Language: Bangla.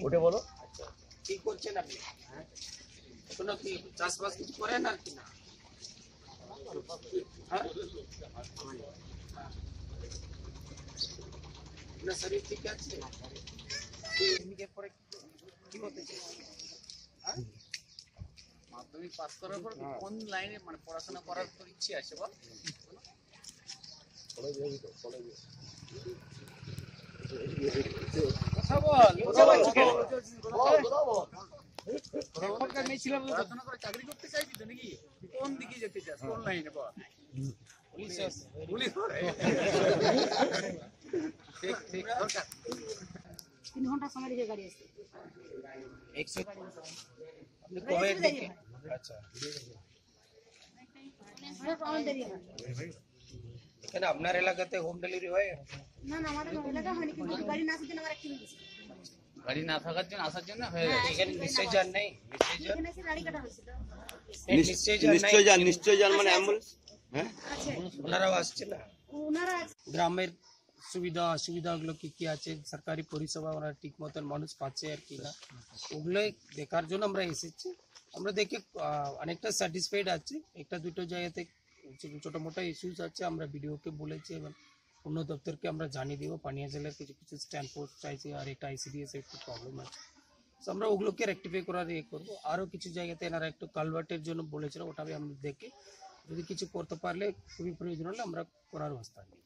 উঠে বলো। কি করছেন আপনি? কোনো কি চাষবাস কিছু করেন আর কি না? হ্যাঁ? শরীর ঠিক আছে? মাধ্যমিকের পরে কি হতে চাই? মাধ্যমিক পাস করার পর কোন লাইনে মানে পড়াশোনা করার তোর ইচ্ছে আছে বল? ছিলাম চাকরি করতে চাইছি তো নাকি কোন দিকে যেতে চাস কোন লাইনে বল পুলিশ পুলিশ ঠিক ঠিক দরকার তিন ঘণ্টা সময় লেগে গাড়ি আসছে। একশো আপনি কবে আচ্ছা। অনেক দেরি হয় এখানে আপনার এলাকাতে হোম ডেলিভারি হয় না না আমাদের এলাকা হয়নি কিন্তু গাড়ি না আসার জন্য আমার একটু গেছি গাড়ি না থাকার জন্য আসার জন্য হয়ে গেছে এখানে নিশ্চয় যান নেই নিশ্চয় যান এখানে এসে গাড়ি কাটা হয়েছিল এই নিশ্চয় যান নাই নিশ্চয় যান নিশ্চয় যান মানে অ্যাম্বুলেন্স হ্যাঁ আছে ওনারাও আসছে না ওনারা আছে গ্রামের সুবিধা অসুবিধাগুলো কি কি আছে সরকারি পরিষেবা ওরা ঠিক মতন মানুষ পাচ্ছে আর কি না ওগুলো দেখার জন্য আমরা এসেছি আমরা দেখে আহ, অনেকটা স্যাটিসফাইড আছি একটা দুটো জায়গাতে ছোটো মোটো ইস্যুস আছে, আমরা বিডিওকে বলেছি এবং অন্য দপ্তরকে আমরা জানিয়ে দেবো। পানিয়া জেলার কিছু কিছু স্ট্যান্ড পোস্ট চাইছে আর একটা আইসিডিএস একটু প্রবলেম আছে। তো আমরা ওগুলোকে রেক্টিফাই করার ইয়ে করব। আরও কিছু জায়গাতে এনারা একটু কালভার্টের জন্য বলেছিল, ওটা আমি দেখে। যদি কিছু করতে পারলে খুবই প্রয়োজন হলে আমরা করার ব্যবস্থা নিই।